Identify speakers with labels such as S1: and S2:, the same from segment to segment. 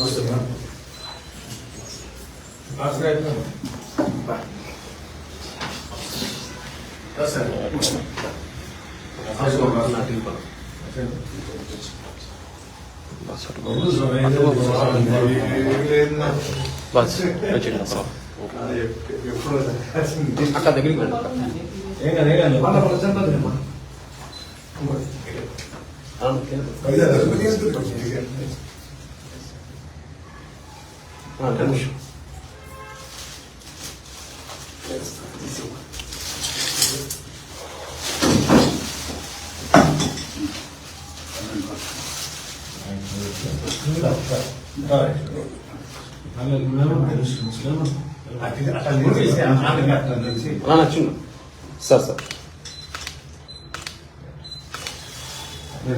S1: వస్తున్నా
S2: బస్ అక్క దగ్గరికి.
S1: ఏం కాదు ఏం కాదు వాళ్ళ.
S2: ఆ, ఒక్క నిమిషం. సార్ సార్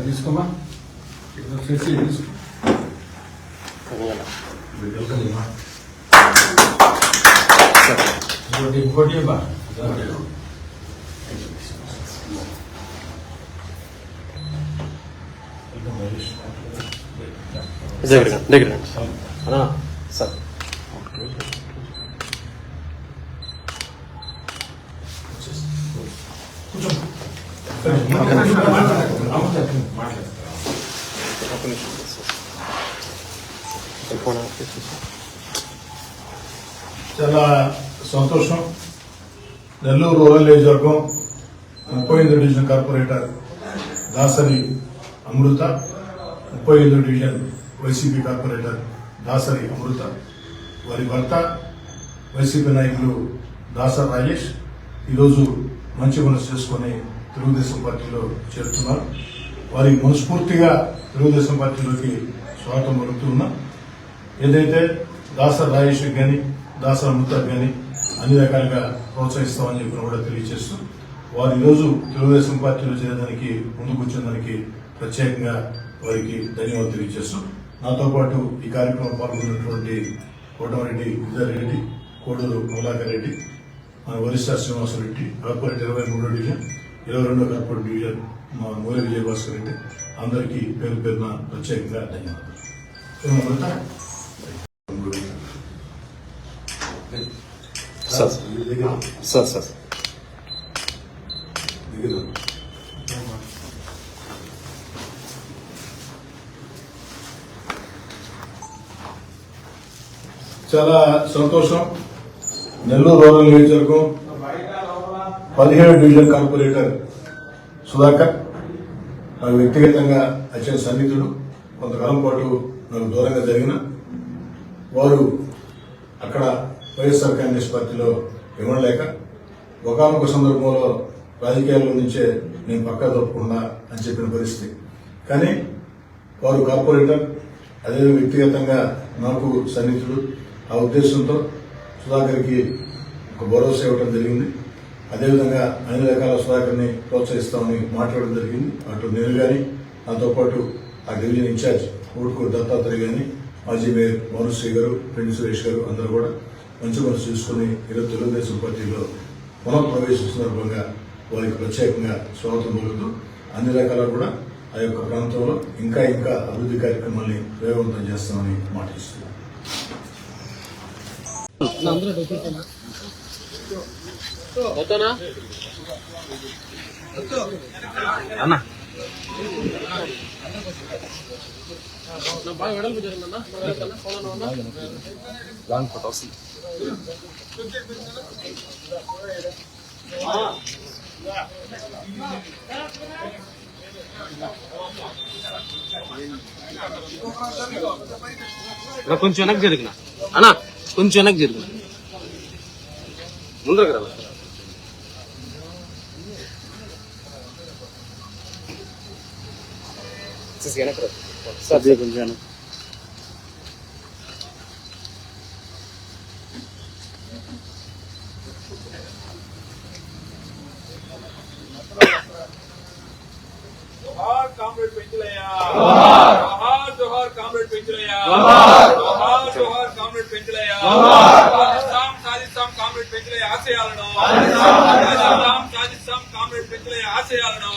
S1: తీసుకోమా తీసుకో ఇంకోటి ఇంకోటి బా
S2: దగ్గర దగ్గర సార్. ఈ ఫోన్ ఆఫ్ చేసి సార్.
S3: చాలా సంతోషం. నెల్లూరు రూరల్ నియోజకవర్గం ముప్పై ఎనిమిది డివిజన్ కార్పొరేటర్ దాసరి అమృత ముప్పై ఎనిమిది division YCP corporator Dasari Amrita వారి భర్త వైసీపీ నాయకులు దాసరి రాజేష్ ఈరోజు మంచి మనసు చేసుకుని తెలుగుదేశం పార్టీలో చేరుతున్నారు. వారికి మనస్ఫూర్తిగా తెలుగుదేశం పార్టీలోకి స్వాగతం పలుకుతున్నాం ఏదైతే దాసర్ రాజేష్ కానీ దాసర్ అమృతకు కానీ అన్ని రకాలుగా ప్రోత్సహిస్తామని చెప్పిన కూడా తెలియజేస్తూ వారు ఈరోజు తెలుగుదేశం పార్టీలో చేరడానికి ముందుకు వచ్చేదానికి ప్రత్యేకంగా వారికి ధన్యవాదాలు తెలియజేస్తూ నాతో పాటు ఈ కార్యక్రమం పాల్గొన్నటువంటి కోటమరెడ్డి విద్యారెడ్డి కోడూరు కమలాకర్ రెడ్డి మన ఒరిస్సా శ్రీనివాసరెడ్డి కార్పొరేట్ ఇరవై మూడో డివిజన్ ఇరవై రెండో కార్పొరేట్ డివిజన్ మా మూల విజయభాస్కర్ రెడ్డి అందరికీ పేరు పేరున ప్రత్యేకంగా ధన్యవాదాలు.
S2: సార్. Sir sir.
S3: చాలా సంతోషం. నెల్లూరు రూరల్ నియోజకవర్గం పదిహేడు డివిజన్ కార్పొరేటర్ సుధాకర్ నాకు వ్యక్తిగతంగా అత్యంత సన్నిహితుడు. కొంతకాలం పాటు నాకు దూరంగా జరిగిన వారు అక్కడ వైఎస్ఆర్ కాంగ్రెస్ పార్టీలో ఇవ్వలేక ఒకనొక సందర్భంలో రాజకీయాల్లో నుంచే నేను పక్కా తప్పకుండా అని చెప్పిన పరిస్థితి. కానీ వారు కార్పొరేటర్ అదే వ్యక్తిగతంగా నాకు సన్నిహితుడు. ఆ ఉద్దేశంతో సుధాకర్కి ఒక భరోసా ఇవ్వడం జరిగింది. అదేవిధంగా అన్ని రకాల సుధాకర్ని ప్రోత్సహిస్తామని మాట్లాడడం జరిగింది. అటు నేను కానీ నాతో పాటు ఆ డివిజన్ ఇన్ఛార్జ్ ఊటుకూరు దత్తాత్రేయ కానీ మాజీ మేయర్ మనుశ్రీ గారు ప్రిన్స్ సురేష్ గారు అందరూ కూడా మంచి మనసు చూసుకుని ఈరోజు తెలుగుదేశం పార్టీలో పునఃప్రవేశం సందర్భంగా వారికి ప్రత్యేకంగా స్వాగతం పలుకుతూ అన్ని రకాల కూడా ఆ యొక్క ప్రాంతంలో ఇంకా ఇంకా అభివృద్ధి కార్యక్రమాల్ని వేగవంతం చేస్తామని మాటిస్తున్నాను
S2: అన్న. లాంగ్ ఫోటో వస్తుంది అన్నా, కొంచెం వెనక్కి జరిగిన? అన్నా కొంచెం వెనక్కి జరిగిన? ముందరకు రా. వెనక్కి రా.
S4: স্যার দেখুন জানো కామ్రేడ్ పెంచలయ్యా జోహార్ జోహార్ కామ్రేడ్ పెంచలయ్యా జోహార్ జోహార్ కామ్రేడ్ పెంచలయ్యా సాధిస్తాం సాధిస్తాం కామ్రేడ్ పెంచలయ్య ఆశయాలను సాధిస్తాం సాధిస్తాం కామ్రేడ్ పెంచలయ్య ఆశయాలను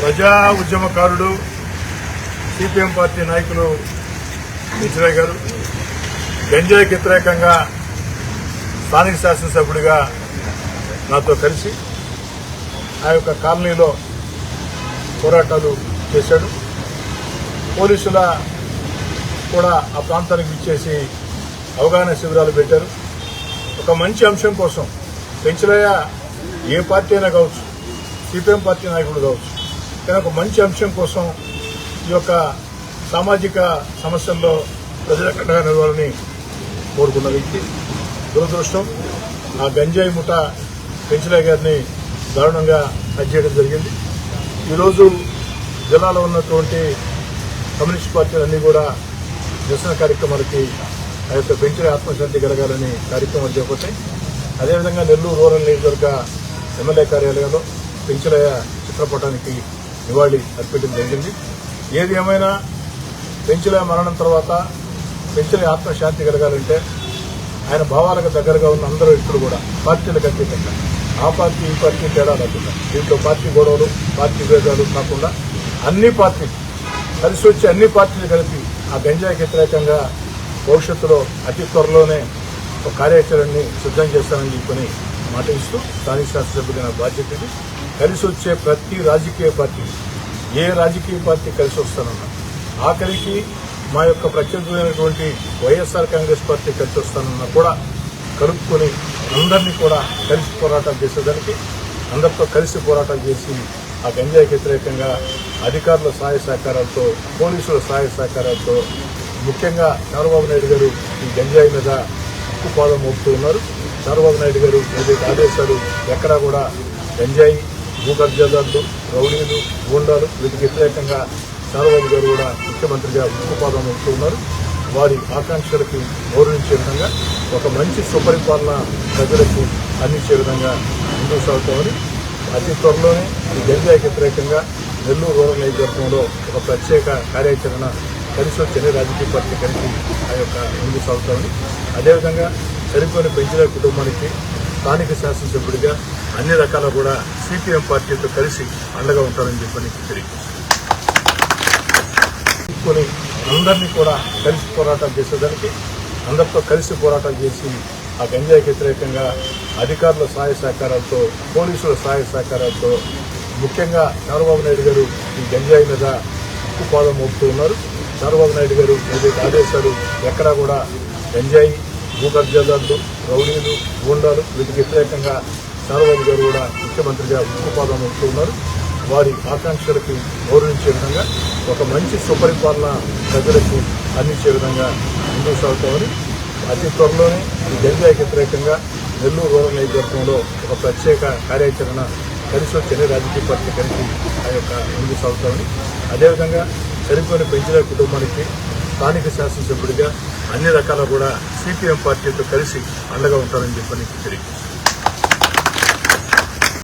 S3: ప్రజా ఉద్యమకారుడు సిపిఎం పార్టీ నాయకులు మిశ్రయ్య గారు గంజాయికి వ్యతిరేకంగా స్థానిక శాసనసభ్యుడిగా నాతో కలిసి ఆ యొక్క కాలనీలో పోరాటాలు చేశాడు. పోలీసుల కూడా ఆ ప్రాంతానికి ఇచ్చేసి అవగాహన శిబిరాలు పెట్టారు. ఒక మంచి అంశం కోసం పెంచలయ్య ఏ పార్టీ అయినా కావచ్చు సిపిఎం పార్టీ నాయకుడు కావచ్చు కానీ ఒక మంచి అంశం కోసం ఈ యొక్క సామాజిక సమస్యల్లో ప్రజల కట్టగా నిలవాలని కోరుకున్న వ్యక్తి. దురదృష్టం ఆ గంజాయి ముఠ పెంచలే గారిని దారుణంగా హత్య చేయడం జరిగింది. ఈరోజు జిల్లాలో ఉన్నటువంటి కమ్యూనిస్ట్ పార్టీలన్నీ కూడా నిరసన కార్యక్రమాలకి ఆ యొక్క పెంచిన ఆత్మశాంతి కలగాలని కార్యక్రమాలు చేపట్టాయి. అదేవిధంగా నెల్లూరు రూరల్ నియోజకవర్గ ఎమ్మెల్యే కార్యాలయంలో పెంచలయ్య చిత్రపటానికి నివాళి అర్పించడం జరిగింది. ఏది ఏమైనా పెంచలయ్య మరణం తర్వాత పెంచలయ్య ఆత్మశాంతి కలగాలంటే ఆయన భావాలకు దగ్గరగా ఉన్న అందరూ వ్యక్తులు కూడా పార్టీలకు అతీతంగా. ఆ పార్టీ ఈ పార్టీ తేడా లేకుండా దీంట్లో పార్టీ గొడవలు పార్టీ భేదాలు కాకుండా అన్ని పార్టీలు కలిసి వచ్చి అన్ని పార్టీలు కలిపి ఆ గంజాయికి వ్యతిరేకంగా భవిష్యత్తులో అతి త్వరలోనే ఒక కార్యాచరణని సిద్ధం చేస్తానని చెప్పని మాట ఇస్తూ స్థానిక శాసనసభ్యుడి నా బాధ్యత ఇది కలిసి వచ్చే ప్రతి రాజకీయ పార్టీ ఏ రాజకీయ పార్టీ కలిసి వస్తానన్నా ఆఖరికి మా యొక్క ప్రత్యేకమైనటువంటి వైఎస్ఆర్ కాంగ్రెస్ పార్టీ కలిసి వస్తానన్నా కూడా కలుపుకొని అందరినీ కూడా కలిసి పోరాటం చేసేదానికి అందరితో కలిసి పోరాటం చేసి ఆ గంజాయికి వ్యతిరేకంగా అధికారుల సహాయ సహకారాలతో పోలీసుల సహాయ సహకారాలతో ముఖ్యంగా చంద్రబాబు నాయుడు గారు ఈ గంజాయి మీద ఉక్కు పాదం మోపుతూ ఉన్నారు. చంద్రబాబు నాయుడు గారు ఏదైతే ఆదేశాలు ఎక్కడా కూడా గంజాయి భూకబ్జాదారులు రౌడీలు గూండాలు వీటికి వ్యతిరేకంగా చంద్రబాబు గారు కూడా ముఖ్యమంత్రిగా ఉక్కుపాదం ఉంటూ ఉన్నారు. వారి ఆకాంక్షలకు గౌరవించే విధంగా ఒక మంచి సుపరిపాలన ప్రజలకు అందించే విధంగా ముందుకు సాగుతామని అతి త్వరలోనే ఈ గంజాయికి వ్యతిరేకంగా నెల్లూరు రూరల్ నేతృత్వంలో ఒక ప్రత్యేక కార్యాచరణ కలిసి వచ్చే రాజకీయ పార్టీ కలిసి ఆ యొక్క ముందుకు సాగుతామని అదేవిధంగా చనిపోయిన పెంచిన కుటుంబానికి స్థానిక శాసనసభ్యుడిగా అన్ని రకాల కూడా సిపిఎం పార్టీతో కలిసి అండగా ఉంటారని చెప్పని తెలియజేస్తుంది అందరినీ కూడా కలిసి పోరాటం చేసేదానికి అందరితో కలిసి పోరాటం చేసి ఆ గంజాయికి వ్యతిరేకంగా అధికారుల సహాయ సహకారాలతో పోలీసుల సహాయ సహకారాలతో ముఖ్యంగా చంద్రబాబు నాయుడు గారు ఈ గంజాయి మీద ఉక్కు పాదం మోపుతూ ఉన్నారు. చంద్రబాబు నాయుడు గారు ఏదైతే ఆదేశాలు ఎక్కడా కూడా గంజాయి భూకబ్జాదారులు రౌడీలు గూండాలు వీటికి వ్యతిరేకంగా చంద్రబాబు గారు కూడా ముఖ్యమంత్రిగా ఉక్కు పాదం ఉన్నారు వారి ఆకాంక్షలకు గౌరవించే విధంగా ఒక మంచి సుపరిపాలన ప్రజలకు అందించే విధంగా ముందుకు సాగుతామని అతి త్వరలోనే ఈ గంజాయికి వ్యతిరేకంగా నెల్లూరు రూరల్ నియోజకవర్గంలో ఒక ప్రత్యేక కార్యాచరణ కలిసి వచ్చే రాజకీయ పార్టీ కలిసి ఆ యొక్క ముందుకు సాగుతామని అదేవిధంగా చనిపోయిన పెంచిన కుటుంబానికి స్థానిక శాసనసభ్యుడిగా అన్ని రకాల కూడా సిపిఎం పార్టీతో కలిసి అండగా ఉంటారని చెప్పని తెలియజేశారు